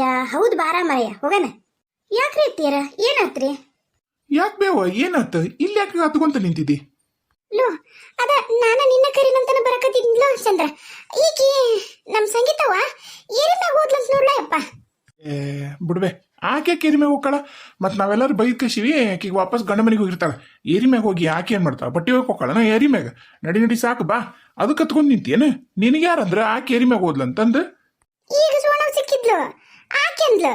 ಅಯ್ಯ ಹೌದು ಬಾರ ಮರಯ್ಯ ಹೋಗಣ. ಯಾಕ್ರಿ ಅತ್ತಿಯರ ಏನಾತ್ರಿ? ಯಾಕೆ ಬೇವ ಏನಾತ? ಇಲ್ಲಿ ಯಾಕೆ ಹತ್ಕೊಂತ ನಿಂತಿದ್ದಿ? ಲೋ ಅದ ನಾನು ನಿನ್ನ ಕರಿನಂತನ ಬರಕತ್ತಿದ್ಲೋ ಚಂದ್ರ. ಈಕಿ ನಮ್ ಸಂಗೀತವ ಏರಿಮ್ಯಾಗ ಹೋದ್ಲಂತ ನೋಡ್ಲಯಪ್ಪ ಏ ಬಿಡ್ಬೆ ಆಕೆ ಕೇರಿ ಮ್ಯಾಗ ಹೋಗ್ಕಳ? ಮತ್ ನಾವೆಲ್ಲರೂ ಬೈದ್ ಕಸಿವಿ ಆಕೆಗೆ ವಾಪಸ್ ಗಂಡ ಮನೆಗೆ ಹೋಗಿರ್ತಾಳ. ಏರಿ ಮ್ಯಾಗ ಹೋಗಿ ಆಕೆ ಏನ್ ಮಾಡ್ತಾಳ? ಬಟ್ಟೆ ಹೋಗಿ ಹೋಗ್ಕಳ ನಾ ಏರಿ ಮ್ಯಾಗ? ನಡಿ ನಡಿ ಸಾಕು ಬಾ. ಅದಕ್ಕೆ ಕತ್ಕೊಂಡ್ ನಿಂತೇನು ನಿನಗೆ ಯಾರಂದ್ರ ಆಕೆ ಏರಿ ಮ್ಯಾಗ ಹೋದ್ಲಂತಂದು? ಈಗ ಸೋಣ ಸಿಕ್ಕಿದ್ಲು. ಆಕೆಂದ್ಲು.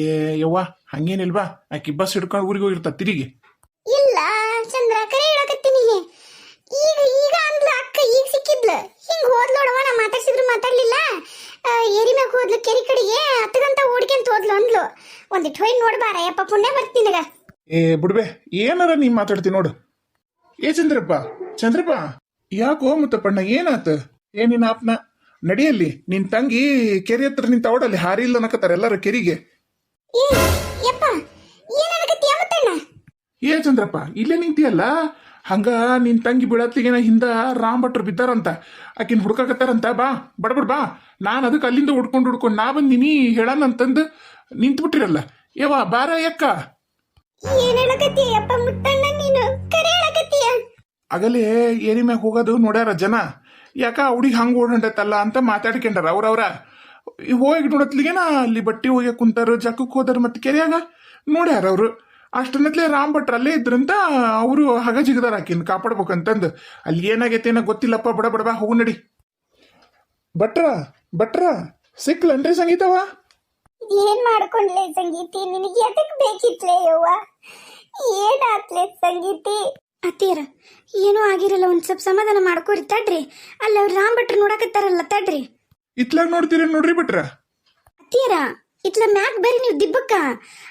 ಏ ಯವ್ವ ಹಂಗೇನಿಲ್ವಾ ಆಕಿ ಬಸ್ ಹಿಡ್ಕೊಂಡು ಊರಿಗೆ ಹೋಗಿರ್ತಾ ತಿರುಗಿ. ಇಲ್ಲ ಚಂದ್ರ ಕರೆ ಹೇಳಕತ್ತೀನಿ. ಈಗ ಈಗ ಅಂದ್ಲ ಅಕ್ಕ ಈಗ ಸಿಕ್ಕಿದ್ಲು. ಹಿಂಗ್ ಹೋದ್ಲೋಡವ ನಾ ಮಾತಾಡ್ಸಿದ್ರು ಮಾತಾಡ್ಲಿಲ್ಲ. ಏರಿ ಮ್ಯಾಗ ಹೋದ್ಲು ಕೆರಿ ಕಡೆಗೆ ಹತ್ತಗಂತ ಓಡ್ಕೊಂತ ಹೋದ್ಲು ಅಂದ್ಲು. ಒಂದಿಟ್ಟು ಹೋಗಿ ನೋಡ್ಬಾರ ಯಪ್ಪ ಪುಣ್ಯ ಬರ್ತೀನಿ ನಿನಗ. ಏ ಬಿಡ್ಬೆ ಏನಾರ ನೀ ಮಾತಾಡ್ತೀನಿ ನೋಡು. ಏ ಚಂದ್ರಪ್ಪ ಚಂದ್ರಪ್ಪ ಯಾಕೋ ಮುತ್ತಪ್ಪಣ್ಣ ಏನಾತ? ಏನಿನ ಆಪ್ನ ನಡಿಯಲ್ಲಿ ನಿನ್ ತಂಗಿ ಕೆರೆ ಹತ್ರ ನಿಂತ ಓಡಲ್ಲಿ ಹಾರಿ ಇಲ್ಲ ಅನ್ನಕತ್ತಾರ ಎಲ್ಲರೂ ಕೆರಿಗೆ. ಏ ಚಂದ್ರಪ್ಪ ಇಲ್ಲೇ ನಿಂತಿಯಲ್ಲ? ಹಂಗ ನಿನ್ ತಂಗಿ ಬೀಳತ್ತಿಗೆನ ಹಿಂದ ರಾಮ್ ಭಟ್ರು ಬಿದ್ದಾರಂತ ಆಕಿನ ಹುಡ್ಕಾಕತ್ತಾರಂತ ಬಾ ಬಡಬಡ್ ಬಾ. ನಾನು ಅದಕ್ಕೆ ಅಲ್ಲಿಂದ ಹುಡ್ಕೊಂಡು ಹುಡ್ಕೊಂಡು ನಾ ಬಂದಿನಿ ಹೇಳಣ ಅಂತಂದು ನಿಂತ್ಬಿಟ್ಟಿರಲ್ಲ. ಯವ್ವ ಬಾರ ಯಕ್ಕ. ಆಗಲೇ ಏರಿ ಮ್ಯಾಗ ಹೋಗೋದು ನೋಡ್ಯಾರ ಜನ. ಯಾಕ ಹುಡುಗಿ ಹಂಗ ಓಡಂಡತ್ತಲ್ಲ ಅಂತ ಮಾತಾಡ್ಕೊಂಡಾರ. ಅವ್ರವ್ರ ಹೋಗಿ ನೋಡತ್ಲಿಗೆನ ಅಲ್ಲಿ ಬಟ್ಟೆ ಹೋಗಿ ಕುಂತಾರ ಜಕ್ಕಕ್ಕೆ ಹೋದಾರ ಮತ್ತೆ ಕೆರೆಯಾಗ ನೋಡ್ಯಾರ ಅವರು. ಅಷ್ಟನ್ನತ್ಲೆ ರಾಮ್ ಭಟ್ರ ಅಲ್ಲೇ ಇದ್ರಂತ ಅವರು ಹಗ ಜಿಗದಾರ ಆಕಿನ್, ಕಾಪಾಡ್ಬೇಕಂತಂದು. ಅಲ್ಲಿ ಏನಾಗೈತೆ ಏನೋ ಗೊತ್ತಿಲ್ಲಪ್ಪ, ಬಡ ಬಡ ಬಾ, ಹೋಗು ನಡಿ. ಭಟ್ರ ಭಟ್ರ, ಸಿಕ್ಲನ್ರಿ ಸಂಗೀತವ ಏನ್ ಮಾಡ್ಕೊಂಡ್ಲೆ ಸಂಗೀತಿ? ನಿನಗೆ ಅದಕ್ಕೆ ಬೇಕಿತ್ಲೇ ಯವ್ವ? ಏನಾಗ್ಲೇ ಸಂಗೀತಿ? ಅತ್ತೀರ ಏನೂ ಆಗಿರಲ್ಲ ಒಂದ್ ಸ್ವಲ್ಪ ಸಮಾಧಾನ ಮಾಡ್ಕೋರಿ ತಡ್ರಿ. ಅಲ್ಲ ಅವ್ರು ರಾಮ್ ಭಟ್ರು ನೋಡಕತ್ತಾರಲ್ಲ ತಡ್ರಿ. ಇತ್ಲಾಗ ನೋಡ್ತೀರಿ ನೋಡ್ರಿ ಬಿಟ್ರ? ಅತ್ತೀರ ಇತ್ಲ ಮ್ಯಾಕ್ ಬರ್ರಿ ನೀವು ದಿಬ್ಬಕ್ಕ.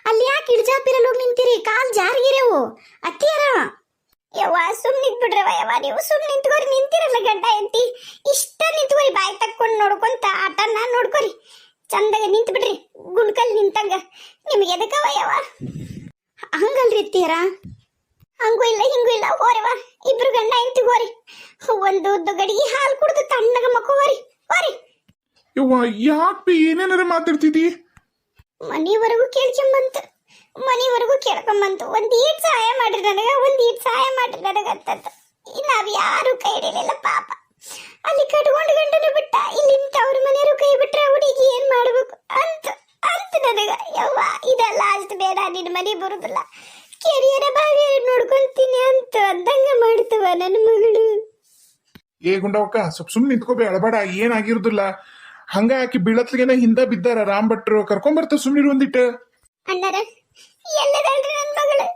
ಅಲ್ಲಿ ಯಾಕೆ ಇಳ್ಜಾಪಿರಲ್ಲಿ ಹೋಗಿ ನಿಂತೀರಿ? ಕಾಲ್ ಜಾರಿಗಿರೇವು ಅತ್ತಿಯರ ಯವ್ವ ಸುಮ್ ನಿಂತ್ಬಿಡ್ರವ ಯವ್ವ ನೀವು ಸುಮ್ ನಿಂತ್ಕೋರಿ ನಿಂತಿರಲ್ಲ ಗಡ್ಡ ಎತ್ತಿ ಇಷ್ಟ ನಿಂತ್ಕೋರಿ ಬಾಯಿ ತಕ್ಕೊಂಡು ನೋಡ್ಕೊಂತ ಆಟನ ನೋಡ್ಕೋರಿ. ಚಂದಾಗ ನಿಂತ್ ಬಿಡ್ರಿ ಗುಂಡ್ಕಲ್ ನಿಂತಂಗ. ನಿಮಗೆ ಎದಕ್ಕವ ಯವ್ವ? ಹಂಗಲ್ರಿ ಅತ್ತೀರ ಹಂಗೂ ಇಲ್ಲ ಹಿಂಗೂ ಇಲ್ಲ. ಓರೆವಾ ಇಬ್ರು ಗಂಡ ಹೆಂಡತಿ ಹೋರಿ. ಒಂದು ಗಡಿಗೆ ಹಾಲು ಕುಡಿದು ತಣ್ಣಗ ಮಕ್ಕೋ ಹೋರಿ. ಹೋರಿ ಯವ್ವ ಯಾಕೆ ಏನೇನರ ಏನೇನಾರ ಮನೆವರೆಗೂ ಕೇಳ್ಕೊಂಬಂತು. ಮನಿವರೆಗೂ ಕೇಳ್ಕೊಂಬಂತು. ಒಂದ್ ಈಟ್ ಸಹಾಯ ಮಾಡ್ರಿ ನನಗ ಒಂದ್ ಈಟ್ ಸಹಾಯ ಮಾಡ್ರಿ ನನಗ ಅಂತಂತ ನಾವ್ ಯಾರು ಕೈ ಹಿಡಿಲಿಲ್ಲ ಪಾಪ. ಅಲ್ಲಿ ಕಟ್ಕೊಂಡು ಗಂಡನು ಬಿಟ್ಟ ಇಲ್ಲಿ ಅವ್ರ ಮನೆಯವರು ಕೈ ಬಿಟ್ರೆ ಹುಡುಗಿ ಏನ್ ಮಾಡ್ಬೇಕು ಅಂತ ಅಂತ ನನಗ. ಯವ್ವ ಇದೆಲ್ಲ ಅಷ್ಟು ಬೇಡ ನಿನ್ ಮನೆ ಬರುದಿಲ್ಲ. ಕೆರಿಯರ ಬಾವಿ ನೋಡ್ಕೊಂತೀನಿ ಅಂತ ಅಂದಂಗ ಮಾಡ್ತವ ನನ್ನ ಮಗಳು. ಏ ಗುಂಡವಕ್ಕ ಸ್ವಲ್ಪ ಸುಮ್ಮನೆ ನಿಂತ್ಕೋಬೇ ಅಳಬೇಡ ಏನಾಗಿರುದಿಲ್ಲ. ಹಂಗ ಆಕಿ ಬೀಳತ್ಲಿಗೆನ ಹಿಂದ ಬಿದ್ದಾರ ರಾಮ್ ಭಟ್ರು? ಕರ್ಕೊಂಬರ್ತ ಸುಮ್ಮನಿರು ಒಂದಿಟ್ಟು ಅಣ್ಣರ ಎಲ್ಲದಲ್ರಿ ನನ್ನ ಮಗಳು?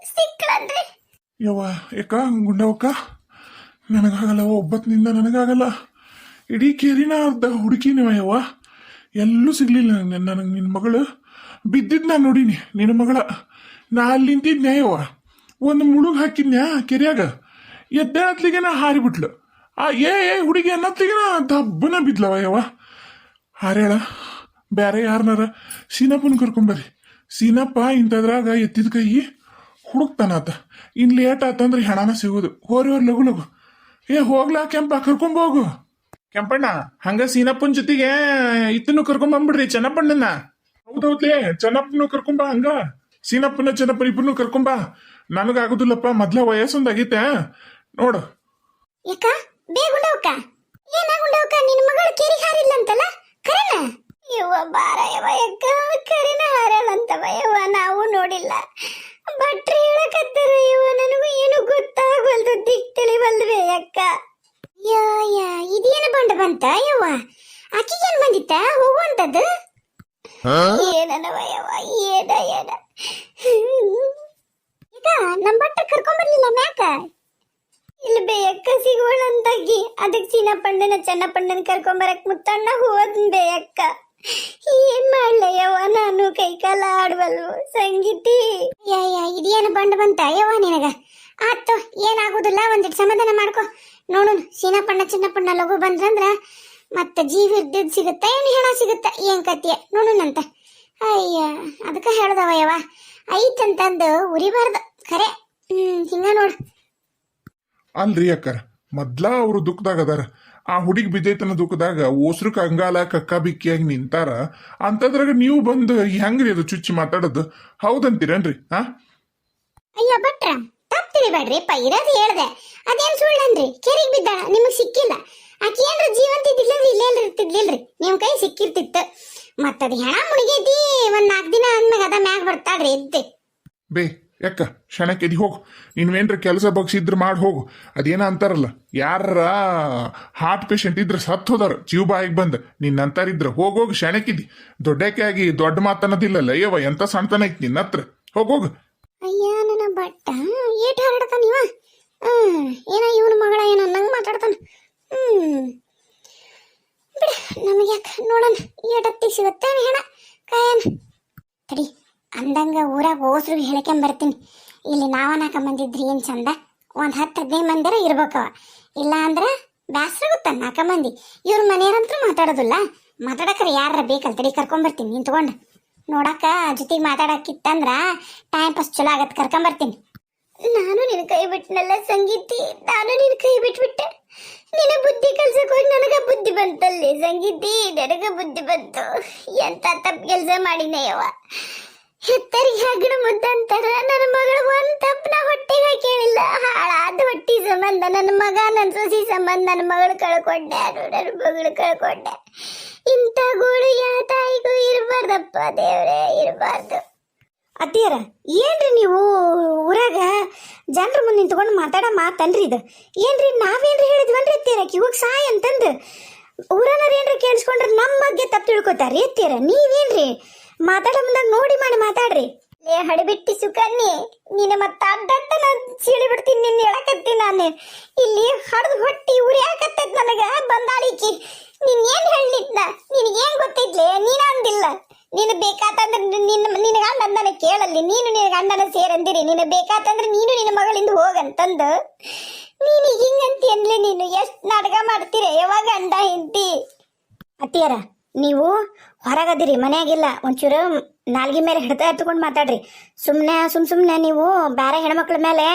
ಯವ್ವ ಏಕ ಗುಂಡವಕ್ಕ ನನಗಾಗಲ್ಲ ಒಬ್ಬತ್ತಿನಿಂದ ನನಗಾಗಲ್ಲ. ಇಡೀ ಕೇರಿನ ಅರ್ಧ ಹುಡುಕಿನವ ಯವ್ವ. ಎಲ್ಲೂ ಸಿಗ್ಲಿಲ್ಲ ನನಗೆ ನಿನ್ನ ಮಗಳು. ಬಿದ್ದಿದ್ ನಾನು ನೋಡೀನಿ ನಿನ್ನ ಮಗಳ. ನಾ ಅಲ್ಲಿ ನಿಂತಿದ್ನ್ಯಾ ಯವ್ವ? ಒಂದು ಮುಳುಗ್ ಹಾಕಿದ್ನ್ಯಾ ಕೆರೆಯಾಗ? ಎದ್ದೇಳತ್ಲಿಗೆ ನಾ ಹಾರಿಬಿಟ್ಲು ಆ, ಏ ಏ, ಹುಡುಗಿ ಅನ್ನತ್ಲಿಗೆ ನಾ ದಬ್ಬನ ಬಿದ್ಲವ ಯವ್ವ? ಹಾರೇಳ ಬೇರೆ ಯಾರನಾರ ಸೀನಪ್ಪನ ಕರ್ಕೊಂಬರ್ರಿ ಸೀನಪ್ಪ ಇಂಥದ್ರಾಗ ಎತ್ತಿದ ಕೈ ಹುಡುಕ್ತಾನಾತ ಇನ್ ಲೇಟ್ ಆತಂದ್ರೆ ಹೆಣನ ಸಿಗೋದು. ಹೋರಿ ಹೋರ್ ಲಘು ಲಘು ಏ, ಹೋಗ್ಲಾ ಕೆಂಪ ಕರ್ಕೊಂಬೋಗು ಕೆಂಪಣ್ಣ, ಹಂಗ ಸೀನಪ್ಪನ ಜೊತೆಗೆ ಇತ್ತನ್ನು ಕರ್ಕೊಂಬಂದ್ಬಿಡ್ರಿ ಚೆನ್ನಪ್ಪಣ್ಣನ ಹೌದೌದ್ಲೇ ಚೆನ್ನಪ್ಪನು ಕರ್ಕೊಂಬ ಹಂಗ. ಸೀನಪ್ಪನ ಚೆನ್ನಪ್ಪನ ಇಬ್ಬರನ್ನು ಕರ್ಕೊಂಬಾ ನನಗಾಗುದಿಲ್ಲಪ್ಪ, ಮೊದ್ಲ ವಯಸ್ಸೊಂದಾಗೈತೆ. ನೋಡು. ಯಾಕ ಬೇಗುಂಡವಕ್ಕ ಏನಾಗುಂಡವಕ್ಕ ನಿನ್ನ ಮಗಳು ಕೇರಿ ಹಾರಿಲ್ಲ ಅಂತಲ್ಲ? ಕರೆನ? ಇವ ಬಾರ ಯವ ಯಾಕ ಕರಿನ ಹಾರಲ್ಲಂತವ ಯವ್ವ ನಾವು ನೋಡಿಲ್ಲ ಭಟ್ರು ಹೇಳಕತ್ತಾರ ಯವ್ವ ನನಗೂ ಏನು ಗೊತ್ತಾಗವಲ್ದು ದಿಕ್ ತಿಳಿವಲ್ವೇ ಅಕ್ಕ ಯಾ ಯಾ ಇದೇನು ಬಂಡ ಬಂತ ಯವ್ವ ಆಕಿಗೇನ್ ಬಂದಿತ್ತ ಹೋಗುವಂತದ್ದು ಏನನವ ಯವ್ವ ಏನ ಏನ ಈಗ ನಮ್ ಭಟ್ರ ಕರ್ಕೊಂಬರ್ಲಿಲ್ಲ ಮ್ಯಾಕ ಬೇಯಕ್ಕ ಸಿಗೋಳಂತಾಗಿ ಅದಕ್ಕೆ ಚೀನಪ್ಪಣ್ಣನ ಚೆನ್ನಪ್ಪಣ್ಣನ ಕರ್ಕೊಂಬರಕ್ ಮುತ್ತಣ್ಣ ಹೋದ್ ಬೇಯಕ್ಕ ಏನ್ ಮಾಡ್ಲಯ್ಯವ ನಾನು ಕೈ ಕಾಲ ಆಡ್ವಲ್ವು? ಸಂಗೀತಿ. ಇದೇನು ಬಂಡ ಬಂತ ಯವ್ವ ನಿನಗ? ಆತು ಏನಾಗುದಿಲ್ಲ ಒಂದಿಟ್ಟು ಸಮಾಧಾನ ಮಾಡ್ಕೊ. ನೋಡು ಸೀನಪ್ಪಣ್ಣ ಚಿನ್ನಪ್ಪಣ್ಣ ಲಘು ಬಂದ್ರಂದ್ರ ಮತ್ತೆ ಜೀವ ಇರ್ದಿದ್ ಸಿಗುತ್ತ, ಏನ್ ಹೆಣ ಸಿಗುತ್ತ, ಏನ್ ಕತಿಯ ನೋಡುನಂತ. ಅಯ್ಯ, ಅದಕ್ಕ ಹೇಳ್ದವ ಯವ್ವ, ಐತಂತಂದು ಉರಿಬಾರ್ದು. ಖರೆ, ಹ್ಮ್, ಹಿಂಗ ನೋಡು. ಅಲ್ರಿ ಅಕ್ಕರ್ ಮೊದ್ಲ ಅವರು ದುಃಖದಾಗ ಅದಾರ. ಆ ಹುಡುಗಿ ಬಿದ್ದೈತನ ದುಃಖದಾಗ ಓಸ್ರು ಕಂಗಾಲ ಕಕ್ಕ ಬಿಕ್ಕಿಯಾಗಿ ನಿಂತಾರ. ಅಂತದ್ರಾಗ ನೀವು ಬಂದು ಹೆಂಗ್ರಿ ಅದು ಚುಚ್ಚಿ ಮಾತಾಡೋದು? ಹೌದಂತೀರೇನ್ರಿ? ಹಾ ಅಯ್ಯ ಭಟ್ರ ತಪ್ಪು ತಿಳಿಬೇಡ್ರಿ ಪ ಇರೋದು ಹೇಳ್ದೆ. ಅದೇನ್ ಸುಳ್ಳನ್ರಿ? ಕೆರಿಗೆ ಬಿದ್ದಾಳ ನಿಮಗ್ ಸಿಕ್ಕಿಲ್ಲ. ಆಕಿ ಏನ್ರ ಜೀವಂತ ಇದ್ದಿಲ್ಲಂದ್ರೆ ಇಲ್ಲೇ ಇರ್ತಿದ್ಲಿಲ್ರಿ. ನಿಮ್ ಕೈ ಸಿಕ್ಕಿರ್ತಿತ್ತು. ಮತ್ತದ ಹೆಣ ಮುಳುಗೈತಿ ಒಂದ್ ನಾಲ್ಕು ದಿನ ಅಂದ್ಮ್ಯಾಗ ಅದ ಮ್ಯಾಗ ಬರ್ತಾಳ್ರಿ ಎದ್ದೆ. ಬೇ ಯಾಕ? ಕ್ಷಣಕ್ಕೆದಿ ಹೋಗು. ನೀವೇನ್ರ ಕೆಲಸ ಬಗ್ಸಿದ್ರೆ ಮಾಡಿ ಹೋಗು. ಅದೇನ ಅಂತಾರಲ್ಲ ಯಾರ ಹಾರ್ಟ್ ಪೇಷಂಟ್ ಇದ್ರೆ ಸತ್ತು ಹೋದಾರ, ಜೀವ ಬಾಯಿಗೆ ಬಂದ. ನಿನ್ನ ಅಂತಾರಿದ್ರ ಹೋಗೋಗಿ ಕ್ಷಣಕ್ಕಿದಿ ದೊಡ್ಡಕ್ಕೆ ಆಗಿ ದೊಡ್ಡ ಮಾತನ್ನೋದಿಲ್ಲಲ್ಲ ಅಯ್ಯವ ಎಂತ ಸಣ್ಣತನ ಐತಿ ನಿನ್ನ ಹತ್ರ? ಹೋಗೋಗು ಅಯ್ಯ, ನನ್ನ ಬಟ್ಟ ಏಟ್ ಹರಡ್ತಾನ ಇವ. ಏನ ಇವನ ಮಗಳ ಏನ ನಂಗೆ ಮಾತಾಡ್ತಾನ. ಹ್ಮ್. ಬಿಡ ನಮಗೆ ಏಟತ್ತಿ ಸಿಗುತ್ತೆ ಹೆಣ, ಕಾಯನ್? ತಡಿ. ಅಂದಂಗ ಊರಾಗ ಓಸ್ರು ಹೇಳ್ಕೊಂಬರ್ತೀನಿ ಇಲ್ಲಿ ನಾವ ನಾಕ ಬಂದಿದ್ರಿ ಏನ್ ಚಂದ? ಒಂದ್ ಹತ್ತು ಹದಿನೈದು ಮಂದಿರ ಇರ್ಬೇಕವ ಇಲ್ಲ ಅಂದ್ರ ಬ್ಯಾಸ್ರ ಗೊತ್ತ ನಾಲ್ಕ ಮಂದಿ ಇವ್ರ ಮನೆಯವ್ರಂತೂ ಮಾತಾಡೋದಿಲ್ಲ. ಮಾತಾಡಕ್ರ ಯಾರ ಬೇಕಲ್? ತಡಿ ಕರ್ಕೊಂಬರ್ತೀನಿ ನಿಂತ್ಕೊಂಡು. ನೋಡಕ್ಕ ಜೊತೆಗೆ ಮಾತಾಡಕ್ಕಿತ್ತಂದ್ರ ಟೈಮ್ ಪಾಸ್ ಚಲೋ ಆಗತ್ ಕರ್ಕೊಂಬರ್ತೀನಿ ನಾನು ನಿನ್ನ ಕೈ ಬಿಟ್ನಲ್ಲ ಸಂಗೀತಿ, ನಾನು ನಿನ್ ಕೈ ಬಿಟ್ಬಿಟ್ಟೆ. ನಿನ್ನ ಬುದ್ಧಿ ಕೆಲ್ಸಕ್ಕೆ ಹೋಗಿ ನನಗ ಬುದ್ಧಿ ಬಂತಲ್ಲಿ ಸಂಗೀತಿ, ನನಗ ಬುದ್ಧಿ ಬಂತು. ಎಂತ ತಪ್ಪು ಕೆಲಸ ಯವ್ವ ಹೆತ್ತರಿಗೆ ಹಗಣ ಮುದ್ದಂತಾರ ನನ್ನ ಮಗಳು ಒಂದ್ ತಪ್ಪನ ಹೊಟ್ಟೆಗೆ ಕೇಳಿಲ್ಲ. ಹಾಳಾದ ಹೊಟ್ಟಿ ಸಂಬಂಧ ನನ್ನ ಮಗ, ನನ್ನ ಸೊಸಿ ಸಂಬಂಧ, ನನ್ನ ಮಗಳು ಕಳ್ಕೊಂಡೆ, ನನ್ನ ಮಗಳು ಕಳ್ಕೊಂಡೆ. ಇಂಥ ಗೋಳು ಯಾವ ತಾಯಿಗೂ ಇರಬಾರ್ದಪ್ಪ ದೇವ್ರೆ, ಇರಬಾರ್ದು. ಅತ್ತಿಯರ, ಏನ್ರಿ ನೀವು ಊರಾಗ ಜನರ ಮುಂದೆ ನಿಂತ್ಕೊಂಡು ಮಾತಾಡೋ ಮಾತನ್ರಿ ಇದು? ಏನ್ರಿ ನಾವೇನ್ರಿ ಹೇಳಿದ್ವನ್ರಿ ಅತ್ತಿಯರ ಕಿವಾಗ ಸಾಯ್ ಅಂತಂದು. ಊರನವ್ರು ಏನ್ರಿ ಕೇಳಿಸ್ಕೊಂಡ್ರೆ ನಮ್ಮ ಬಗ್ಗೆ ತಪ್ಪು ತಿಳ್ಕೊತಾರ್ರಿ ಅತ್ತಿಯರ? ನೀವೇನ್ರಿ? ಮಾತಾಡೋ ನೋಡಿ ಮಾಡಿ ಮಾತಾಡ್ರಿ. ಲೇ ಹಡಿಬಿಟ್ಟಿ ಸುಕನ್ನಿ ನೀನ ಮತ್ತ ಅಡ್ಡಡ್ಡ ನಾನು ಸೀಳಿ ಬಿಡ್ತೀನಿ ನಿನ್ನ ಹೇಳಕತ್ತೀನಿ ನಾನು. ಇಲ್ಲಿ ಹಡ್ದು ಹೊಟ್ಟಿ ಉರಿಯಾಕತ್ತೈತ್ ನನಗ ಬಂದಾಳಿಕಿ. ನೀನ್ ಏನ್ ಹೇಳಿದ್ನ ನಿನಗೇನ್ ಗೊತ್ತಿದ್ಲೆ? ನೀನ ಅಂದಿಲ್ಲ. ನೀನು ಬೇಕಾತಂದ್ರೆ ನಿನ್ನ ನಿನ್ನ ಗಂಡನ ಕೇಳಲ್ಲಿ. ನೀನು ನಿನ್ನ ಗಂಡನ ಸೇರಂದಿರಿ. ನೀನು ಬೇಕಾತಂದ್ರೆ ನೀನು ನಿನ್ನ ಮಗಳಿಂದ ಹೋಗಂತಂದು. ನೀನು ಹಿಂಗಂತಿ ಅಂದ್ಲೆ ನೀನು? ಎಷ್ಟ್ ನಾಟಕ ಮಾಡ್ತೀರ? ಯಾವಾಗ ಗಂಡ ಹಿಂತಿ ಅತ್ತಿಯರ ನೀವು ಹೊರಗದಿರಿ ಮನೆಯಾಗಿಲ್ಲ. ಒಂಚೂರು ನಾಲ್ಗಿ ಮೇಲೆ ಹಿಡ್ತಾ ಎತ್ಕೊಂಡು ಮಾತಾಡ್ರಿ. ಸುಮ್ಮನೆ ಸುಮ್ ಸುಮ್ಮನೆ ನೀವು ಬೇರೆ ಹೆಣ್ಮಕ್ಳ ಮೇಲೆ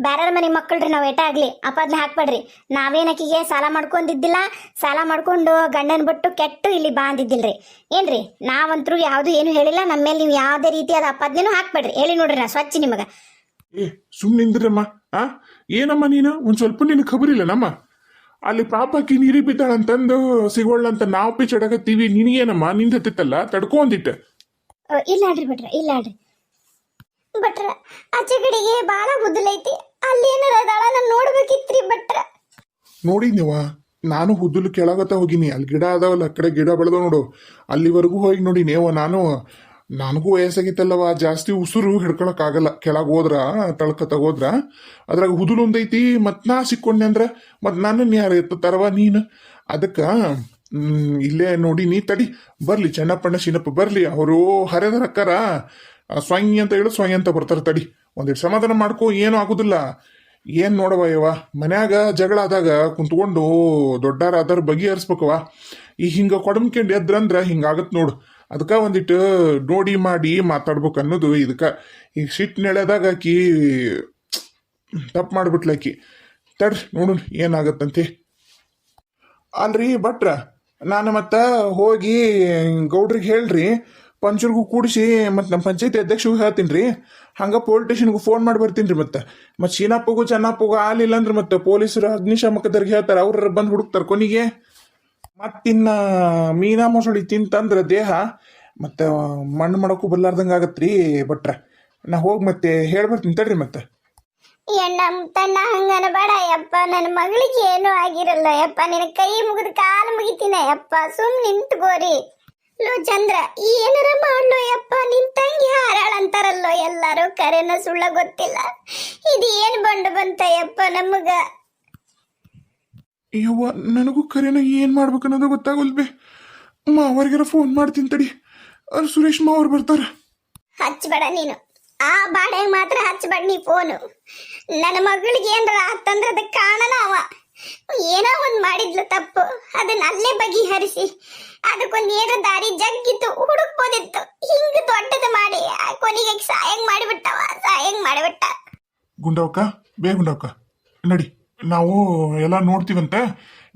ಬೇರೆ ಮನೆ ಮಕ್ಕಳ್ರಿ ನಾವು ಏಟ ಆಗಲಿ, ಅಪಾದ್ನೆ ಹಾಕ್ಬೇಡ್ರಿ. ನಾವೇನಕ್ಕಿಗೆ ಸಾಲ ಮಾಡ್ಕೊಂಡಿದ್ದಿಲ್ಲ ಸಾಲ ಮಾಡ್ಕೊಂಡು ಗಂಡನ ಬಿಟ್ಟು ಕೆಟ್ಟು ಇಲ್ಲಿ ಬಾಂದಿದ್ದಿಲ್ರಿ ಏನ್ರಿ, ನಾವಂತರೂ ಯಾವುದು ಏನು ಹೇಳಿಲ್ಲ ನಮ್ಮ ಮೇಲೆ ನೀವು ಯಾವುದೇ ರೀತಿಯಾದ ಅಪಾದ್ನೆನೂ ಹಾಕ್ಬೇಡ್ರಿ. ಹೇಳಿ ನೋಡ್ರಿ ನಾ ಸ್ವಚ್ಛ ನಿಮಗೆ. ಏ ಸುಮ್ ಆ? ಏನಮ್ಮ ನೀನು? ಒಂದು ಸ್ವಲ್ಪ ನಿನ್ ಖಬರಿಲ್ಲ ನಮ್ಮ ಅಲ್ಲಿ ಪಾಪಕ್ಕೆ ನೀರಿ ಬಿದ್ದಾಳಂತಂದು ಸಿಗೋಳ್ಳಂತ ನಾವು ಪಿಚಡಕತ್ತೀವಿ ನಿನಗೇನಮ್ಮ? ನಿಂದ ಹತ್ತಿತ್ತಲ್ಲ? ತಡ್ಕೊ ಅಂದಿಟ್ಟೆ ಇಲ್ಲಾಡ್ರಿ ಇಲ್ಲಾಡ್ರಿ ಭಟ್ರ ಇಲ್ಲ ಆಡ್ರಿ. ಭಟ್ರ ಆಚೆ ಕಡೆಗೆ ಬಾಳ ಗುದ್ದಲೈತಿ ಅಲ್ಲಿ ಏನಾರ ಅದಾಳ ನಾನು ನೋಡ್ಬೇಕಿತ್ರಿ ಭಟ್ರ. ನೋಡಿದ್ನಿವ ನಾನು ಹುದ್ದುಲು ಕೆಳಗತ್ತ ಹೋಗಿನಿ ಅಲ್ಲಿ ಗಿಡ ಅದಾವಲ್ಲ ಆ ಕಡೆ ಗಿಡ ಬೆಳೆದ ನೋಡು. ಅಲ್ಲಿವರೆಗೂ ಹೋಗಿ ನೋಡಿ ನೀವು ನಾನು ನನಗೂ ವಯಸ್ಸಾಗಿತ್ತಲ್ಲವ, ಜಾಸ್ತಿ ಉಸುರು ಹಿಡ್ಕೊಳಕ್ ಆಗಲ್ಲ ಕೆಳಗೆ ಹೋದ್ರ, ತಳ್ಕ ತಗೋದ್ರ, ಅದ್ರಾಗ ಹುದುಲು ಒಂದೈತಿ ಮತ್ ನಾ ಸಿಕ್ಕೊಂಡೆ ಅಂದ್ರ, ಮತ್ ನನ್ನ ಯಾರು ಎತ್ತತಾರವ ನೀನು? ಅದಕ್ಕ ಇಲ್ಲೇ ನೋಡಿ ನೀ ತಡಿ. ಬರ್ಲಿ, ಚೆನ್ನಪ್ಪಣ್ಣ, ಶಿನಪ್ಪ, ಬರ್ಲಿ. ಅವರು ಹರಿದ್ರ ಅಕ್ಕಾರ ಸ್ವಂಗಿ ಅಂತ ಹೇಳಿ, ಸ್ವಂಗಿ ಅಂತ ಬರ್ತಾರ ತಡಿ. ಒಂದಿಟ್ಟು ಸಮಾಧಾನ ಮಾಡ್ಕೋ, ಏನು ಆಗುದಿಲ್ಲ. ಏನ್ ನೋಡವ ಯವ್ವ ಮನ್ಯಾಗ ಜಗಳ ಆದಾಗ ಕುಂತ್ಕೊಂಡು ದೊಡ್ಡಾರ ಅದರ ಬಗೆಹರಿಸ್ಬೇಕವ ಈ ಹಿಂಗ ಕೊಡಮ್ಕೆಂಡ್ ಎದ್ರಂದ್ರ ಹಿಂಗಾಗತ್ ನೋಡು. ಅದಕ್ಕ ಒಂದಿಟ್ಟು ನೋಡಿ ಮಾಡಿ ಮಾತಾಡ್ಬೇಕು ಅನ್ನೋದು ಇದಕ್ಕೆ. ಈಗ ಸಿಟ್ಟು ನೆಳೆದಾಗ ಆಕಿ ತಪ್ಪು ಮಾಡ್ಬಿಟ್ಲ ಆಕಿ ತಡ್ರಿ ನೋಡು ಏನಾಗತ್ತಂತೆ. ಅಲ್ರಿ, ಭಟ್ರ, ನಾನು ಮತ್ತೆ ಹೋಗಿ ಗೌಡ್ರಿಗೆ ಹೇಳ್ರಿ, ಪಂಚರ್ಗೂ ಕೂಡಿಸಿ ಮತ್ತು ನಮ್ಮ ಪಂಚಾಯತಿ ಅಧ್ಯಕ್ಷಗೂ ಹೇಳ್ತೀನಿ ರೀ ಹಂಗೆ ಸ್ಟೇಷನ್ಗೂ ಫೋನ್ ಮಾಡಿ ಬರ್ತೀನಿ ರೀ ಮತ್ತೆ. ಮತ್ತು ಶೀನಪ್ಪಗೂ ಚೆನ್ನಪ್ಪಗೂ ಆಲಿಲ್ಲ ಅಂದ್ರೆ ಮತ್ತೆ ಪೊಲೀಸರು ಅಗ್ನಿಶಾಮಕದವ್ರಿಗೆ ಹೇಳ್ತಾರೆ ಅವ್ರ ಬಂದು ಹುಡುಕ್ತಾರೆ ಕೊನೆಗೆ. ಮತ್ತಿನ್ನ ಮೀನಾ ಮೊಸಳಿ ತಿಂತಂದ್ರೆ ದೇಹ, ಮತ್ತೆ ಮಣ್ಣು ಮಾಡೋಕ್ಕೂ ಬಲ್ಲಾರ್ದಂಗೆ ಆಗತ್ರಿ ಬಟ್ರ ನಾ ಹೋಗಿ ಮತ್ತೆ ಹೇಳ್ಬರ್ತೀನಿ ತಡ್ರಿ ಮತ್ತೆ. ಎಣ್ಣ ತನ್ನ ಹಂಗನ ಬೇಡ ಯಪ್ಪ ನನ್ನ ಮಗಳಿಗೆ ಏನೂ ಆಗಿರಲ್ಲ ಯಪ್ಪ ನಿನ್ನ ಕೈ ಮುಗಿದ ಕಾಲು ಮುಗಿತೀನ ಯಪ್ಪ ಸುಮ್ ನಿಂತ್ಕೋರಿ. ಲೋ ಚಂದ್ರ, ಏನಾರ ಮಾಡ್ಲೋ ಯಪ್ಪ, ನಿನ್ ತಂಗಿ ಹಾರಾಳ ಅಂತಾರಲ್ಲೋ ಎಲ್ಲಾರು, ಕರೆನ ಸುಳ್ಳ ಗೊತ್ತಿಲ್ಲ. ಇದು ಏನ್ ಬಂಡು ಯಪ್ಪ ನಮಗ? ಯವ್ವ ನನಗೂ ಕರೆನ ಏನು ಮಾಡ್ಬೇಕು ಅನ್ನೋದು ಗೊತ್ತಾಗಲ್ಬೆ ಮಾವರಿಗಾರ ಫೋನ್ ಮಾಡ್ತೀನಿ ತಡಿ. ಅವ್ರು ಸುರೇಶ್ ಮಾವ್ರು ಬರ್ತಾರ. ಹಚ್ಬೇಡ ನೀನು. ಆ ಬಾಡ್ಯಾಗ ಮಾತ್ರ ಹಚ್ಬೇಡ ನೀ ಫೋನು ನನ್ನ ಮಗಳಿಗೆ ಏನ್ರ ಆತಂದ್ರ ಅದಕ್ಕೆ ಕಾಣನ ಅವ. ಏನೋ ಒಂದ್ ಮಾಡಿದ್ಲು ತಪ್ಪು. ಅದನ್ನ ಅಲ್ಲೇ ಬಗೆಹರಿಸಿ. ಅದಕ್ಕೊಂದ್ ಏನೋ ದಾರಿ ಜಗ್ಗಿತ್ತು ಹುಡುಕ್ಬೋದಿತ್ತು. ಹಿಂಗ ದೊಡ್ಡದು ಮಾಡಿ ಆ ಕೊನೆಗೆ ಸಾಯಂಗ್ ಮಾಡಿಬಿಟ್ಟವ. ಸಾಯಂಗ್ ಮಾಡಿಬಿಟ್ಟ. ಗುಂಡವಕ್ಕ ಬೇ ಗುಂಡವಕ್ಕ ನಡಿ. ನಾವು ಎಲ್ಲ ನೋಡ್ತೀವಂತೆ.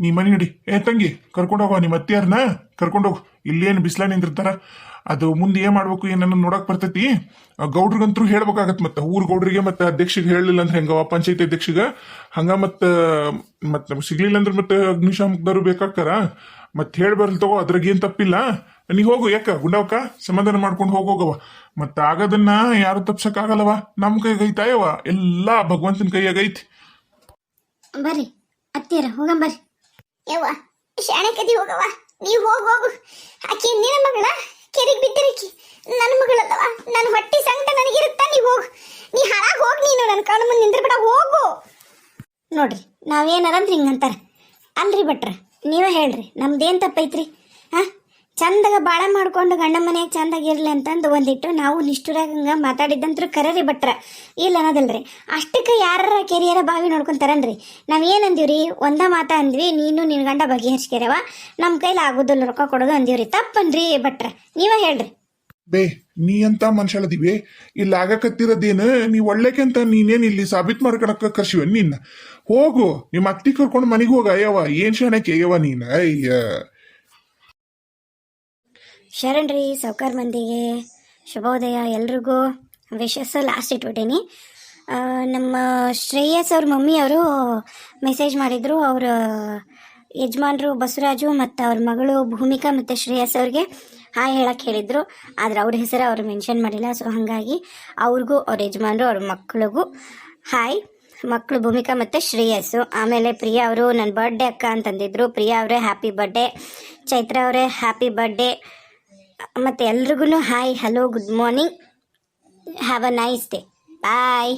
ನೀ ಮನೆ ನಡಿ ಏ, ತಂಗಿ ಕರ್ಕೊಂಡೋಗ ನಿಮ್ಮ ಅತ್ತಿಯಾರನ್ನ ಕರ್ಕೊಂಡೋಗು ಇಲ್ಲೇನು ಬಿಸ್ಲ ನಿಂತಿರ್ತಾರ ಅದು ಮುಂದೆ ಏನು ಮಾಡ್ಬೇಕು, ಏನನ್ನ ನೋಡಕ್ ಬರ್ತೈತಿ? ಗೌಡ್ರಿಗಂತೂ ಹೇಳ್ಬೇಕಾಗತ್ ಮತ್ತೆ. ಊರ್ ಗೌಡ್ರಿಗೆ ಮತ್ತೆ ಅಧ್ಯಕ್ಷಗೆ ಹೇಳಲಿಲ್ಲ ಅಂದ್ರೆ ಹೆಂಗವ ಪಂಚಾಯತಿ ಅಧ್ಯಕ್ಷಗ? ಹಂಗ ಮತ್ತೆ ಮತ್ತೆ ಸಿಗ್ಲಿಲ್ಲ ಅಂದ್ರೆ ಮತ್ತೆ ಅಗ್ನಿಶಾಮಕದವ್ರು ಬೇಕಾಗ್ತಾರ? ಮತ್ತೆ ಹೇಳ್ಬಾರ್ದು ತಗೋ, ಅದ್ರಾಗ ಏನು ತಪ್ಪಿಲ್ಲ? ನೀ ಹೋಗು, ಯಾಕ? ಗುಂಡವಕ್ಕ? ಸಮಾಧಾನ ಮಾಡ್ಕೊಂಡು ಹೋಗೋಗವ ಮತ್ತೆ ಆಗದನ್ನ ಯಾರು ತಪ್ಸಕ್ ನಮ್ಮ ನಮ್ ಎಲ್ಲ ಭಗವಂತನ ಕೈಯಾಗ ಐತಿ. ಬರ್ರಿ, ಅತ್ತಿಯರ ಹೋಗಂಬರ್ರಿ ಯವ್ವ ಶಾಣೆ ಕದಿ ಹೋಗವ್ವ, ನೀವು ಹೋಗ ಹೋಗು. ಆಕಿ ನಿನ್ನ ಮಗಳ ಕೆರೆಗೆ ಬಿದ್ದಿರಕಿ ನನ್ನ ಮಗಳದವ ನನ್ನ ಹೊಟ್ಟಿ ಸಂಕಟ ನನಗಿರುತ್ತ ನೀ ಹೋಗು. ನೀ ಹಾಳಾಗ ಹೋಗ್ ನೀನು ನನ್ನ ಕಣ್ಣು ಮುಂದೆ ನಿಂದ್ರಬೇಡ, ಹೋಗು. ನೋಡ್ರಿ ನಾವೇನಾರಂದ್ರೆ ಹಿಂಗಂತಾರ. ಅಲ್ರಿ ಭಟ್ರ, ನೀವೇ ಹೇಳ್ರಿ, ನಮ್ದೇನ್ ತಪ್ಪೈತ್ರಿ? ಹಾ? ಚಂದಾಗ ಬಾಳೆ ಮಾಡ್ಕೊಂಡು ಗಂಡ ಮನೆಯಾಗ ಚಂದಾಗಿ ಇರ್ಲಿ ಅಂತಂದು ಒಂದಿಟ್ಟು ನಾವು ನಿಷ್ಠುರಾಗಂಗ ಮಾತಾಡಿದ್ದಂತ್ರು ಕರರಿ ಬಟ್ರ ಇಲ್ಲ ಅನ್ನೋದಿಲ್ರಿ. ಅಷ್ಟಕ್ಕೆ ಯಾರ ಕೆರಿಯರ ಬಾವಿ ನೋಡ್ಕೊಂತಾರನ್ರಿ. ನಾವ್ ಏನ್ ಅಂದಿವ್ರಿ ಒಂದ ಮಾತ ಅಂದ್ವಿ, ನೀನು ನಿನ್ ಗಂಡ ಬಗೆಹರಿಸ್ಕೆರವ ನಮ್ಮ ಕೈಲಿ ಆಗೋದಿಲ್ಲ ರೊಕ್ಕ ಕೊಡೋದು ಅಂದಿವ್ರಿ. ತಪ್ಪನ್ರಿ ಭಟ್ರ. ನೀವ ಹೇಳ್ರಿ. ಬೇ, ನೀ ಅಂತ ಮನುಷ್ಯಳದಿವಿ? ಇಲ್ಲಿ ಆಗಕತ್ತಿರೋದೇನು? ನೀ ಒಳ್ಳೆಕೆಂತ ನೀನೇನು ನೀನೇನ್ ಇಲ್ಲಿ ಸಾಬೀತ್ ಮಾಡ್ಕೊಳಕ ಕರ್ಸಿವ ನಿನ್ನ? ಹೋಗು, ನಿಮ್ಮ ಅತ್ತಿ ಕರ್ಕೊಂಡು ಮನೆಗೆ ಹೋಗ ಅಯ್ಯವ ಏನ್ ಶಾಣಕ್ಕೆ ಅಯ್ಯವ ನೀನ್? ಅಯ್ಯ. ಶರಣ್ರಿ ಸೌಕರ್ ಮಂದಿಗೆ ಶುಭೋದಯ ಎಲ್ರಿಗೂ. ವಿಶಸ್ ಲಾಸ್ಟ್ ಇಟ್ಬಿಟ್ಟೀನಿ. ನಮ್ಮ ಶ್ರೇಯಸ್ ಅವ್ರ ಮಮ್ಮಿ ಅವರು ಮೆಸೇಜ್ ಮಾಡಿದರು. ಅವ್ರ ಯಜಮಾನ್ರು ಬಸವರಾಜು ಮತ್ತು ಅವ್ರ ಮಗಳು ಭೂಮಿಕಾ ಮತ್ತು ಶ್ರೇಯಸ್ ಅವ್ರಿಗೆ ಹಾಯ್ ಹೇಳಕ್ಕೆ ಹೇಳಿದರು. ಆದರೆ ಅವ್ರ ಹೆಸರು ಅವ್ರು ಮೆನ್ಷನ್ ಮಾಡಿಲ್ಲ. ಸೊ ಹಾಗಾಗಿ ಅವ್ರಿಗೂ, ಅವ್ರ ಯಜಮಾನ್ರು, ಅವ್ರ ಮಕ್ಕಳಿಗೂ ಹಾಯ್. ಮಕ್ಕಳು ಭೂಮಿಕಾ ಮತ್ತು ಶ್ರೇಯಸ್ಸು. ಆಮೇಲೆ ಪ್ರಿಯಾ ಅವರು ನನ್ನ ಬರ್ಡೇ ಅಕ್ಕ ಅಂತಂದಿದ್ರು. ಪ್ರಿಯಾ ಅವರೇ ಹ್ಯಾಪಿ ಬರ್ಡೇ ಚೈತ್ರ ಅವರೇ ಹ್ಯಾಪಿ ಬರ್ಡೇ ಮತ್ತು ಎಲ್ರಿಗೂ hi hello good morning have a nice day bye